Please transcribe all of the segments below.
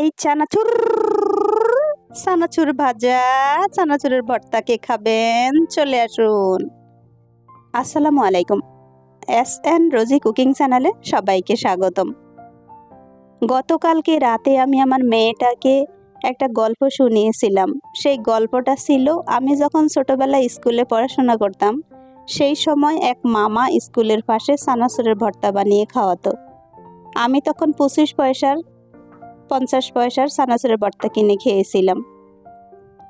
এই চানাচুর চানাচুর ভাজা, চানাচুরের ভর্তা কে খাবেন? চলে আসুন। আসসালামু আলাইকুম। এস এন রোজি কুকিং চ্যানেলে সবাইকে স্বাগতম। গতকালকে রাতে আমি আমার মেয়েটাকে একটা গল্প শুনিয়েছিলাম। সেই গল্পটা ছিল, আমি যখন ছোটবেলায় স্কুলে পড়াশোনা করতাম, সেই সময় এক মামা স্কুলের পাশে চানাচুরের ভর্তা বানিয়ে খাওয়াতো। আমি তখন পঁচিশ পয়সার পঞ্চাশ পয়সার চানাচুরের ভর্তা কিনে খেয়েছিলাম।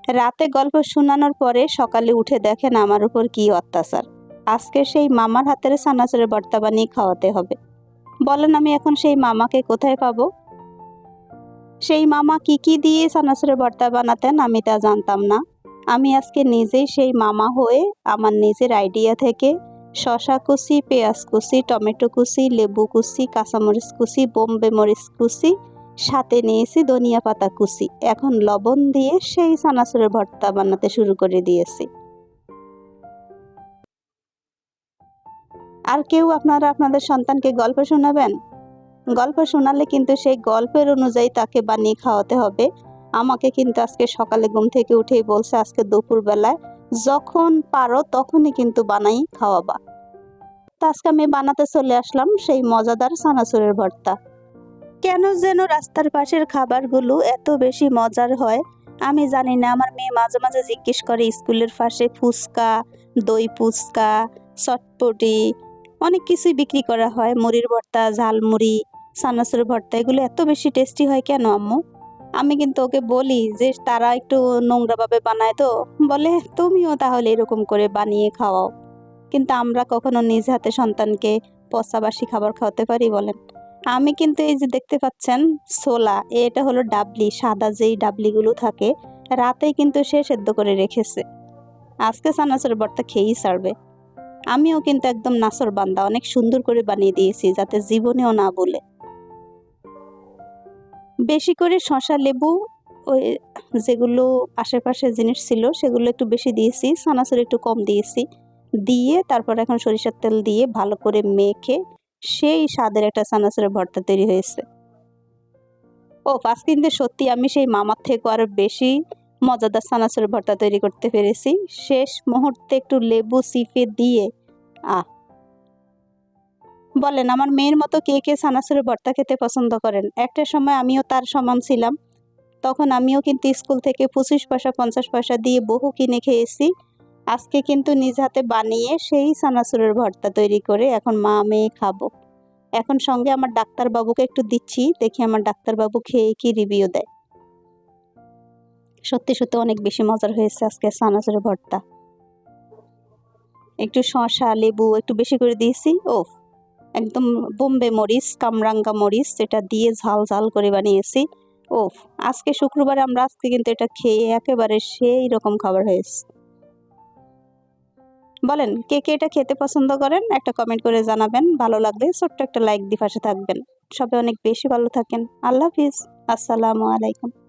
রাতে গল্প শোনানোর পরে সকালে উঠে দেখেন আমার উপর কি অত্যাচার। আজকে সেই মামার হাতের চানাচুরের ভর্তা বানিয়ে খাওয়াতে হবে। বলেন, আমি এখন সেই মামাকে কোথায় পাবো? সেই মামা কি কি দিয়ে চানাচুরের ভর্তা বানাতেন আমি তা জানতাম না। আমি আজকে নিজেই সেই মামা হয়ে আমার নিজের আইডিয়া থেকে শশা কুচি, পেঁয়াজ কুচি, টমেটো কুচি, লেবু কুচি, কাঁচামরিচ কুচি, বোম্বে মরিচ কুচি সাথে নিয়েছি ধনিয়া পাতা কুচি। এখন লবণ দিয়ে সেই চানাচুরের ভর্তা বানাতে শুরু করে দিয়েছি। আর কেউ আপনারা আপনাদের সন্তানকে গল্প শোনাবেন? গল্প শোনালে কিন্তু সেই গল্পের অনুযায়ী তাকে বানিয়ে খাওয়াতে হবে। আমাকে কিন্তু আজকে সকালে ঘুম থেকে উঠেই বলছে, আজকে দুপুরবেলায় যখন পারো তখনই কিন্তু বানাই খাওয়াবা। তো আজকে আমি বানাতে চলে আসলাম সেই মজাদার চানাচুরের ভর্তা। কেন যেন রাস্তার পাশের খাবারগুলো এত বেশি মজার হয়? আমি জানি না, আমার মেয়ে মাঝে মাঝে জিজ্ঞেস করে স্কুলের পাশে ফুচকা, দই ফুচকা, চটপটি, অনেক কিছুই বিক্রি করা হয়। মুড়ির ভর্তা, ঝালমুড়ি চানাচুরের ভর্তা, এগুলো এত বেশি টেস্টি হয় কেন আম্মু? আমি কিন্তু ওকে বলি যে তারা একটু নোংরাভাবে বানায় তো। বলে, তুমিও তাহলে এরকম করে বানিয়ে খাওয়াও। কিন্তু আমরা কখনো নিজ হাতে সন্তানকে পচাবাসি খাবার খাওয়াতে পারি বলেন। আমি কিন্তু এই যে দেখতে পাচ্ছেন ছোলা এটা হলো ডাবলি, সাদা যেই ডাবলিগুলো থাকে রাতে কিন্তু সে সেদ্ধ করে রেখেছে। আজকে চানাচুরের বর্তা খেয়েই ছাড়বে আমিও কিন্তু একদম নাসর বান্দা, অনেক সুন্দর করে বানিয়ে দিয়েছি যাতে জীবনেও না বলে। বেশি করে শশা লেবু, ওই যেগুলো আশেপাশে জিনিস ছিল, সেগুলো একটু বেশি দিয়েছি চানাচুর একটু কম দিয়েছি। দিয়ে তারপর এখন সরিষার তেল দিয়ে ভালো করে মেখে সেই স্বাদের একটা চানাচুরের ভর্তা তৈরি হয়েছে। ও পাঁচ কিন্তু সত্যি আমি সেই মামার থেকে আরও বেশি মজাদার চানাচুরের ভর্তা তৈরি করতে পেরেছি। শেষ মুহূর্তে একটু লেবু চিপে দিয়ে, আহ। বলেন, আমার মেয়ের মতো কে কে চানাচুরের ভর্তা খেতে পছন্দ করেন? একটা সময় আমিও তার সমান ছিলাম। তখন আমিও কিন্তু স্কুল থেকে পঁচিশ পয়সা, পঞ্চাশ পয়সা দিয়ে বহু কিনে খেয়েছি। আজকে কিন্তু নিজ হাতে বানিয়ে সেই চানাচুরের ভর্তা তৈরি করে এখন মা মেয়ে খাব। এখন সঙ্গে আমার ডাক্তারবাবুকে একটু দিচ্ছি, দেখি আমার ডাক্তারবাবু খেয়ে কি রিভিউ দেয়। সত্যি সত্যি অনেক বেশি মজার হয়েছে আজকে চানাচুরের ভর্তা। একটু শশা লেবু একটু বেশি করে দিয়েছি ও একদম বোম্বে মরিচ, কামরাঙ্গা মরিচ এটা দিয়ে ঝাল ঝাল করে বানিয়েছি ও আজকে শুক্রবারে আমরা আজকে কিন্তু এটা খেয়ে একেবারে সেই রকম খাবার হয়েছে। বলেন, কে কে এটা খেতে পছন্দ করেন? একটা কমেন্ট করে জানাবেন, ভালো লাগলে ছোট্ট একটা লাইক দিয়ে পাশে থাকবেন। সবাই অনেক বেশি ভালো থাকেন। আল্লাহ হাফিজ। আসসালামু আলাইকুম।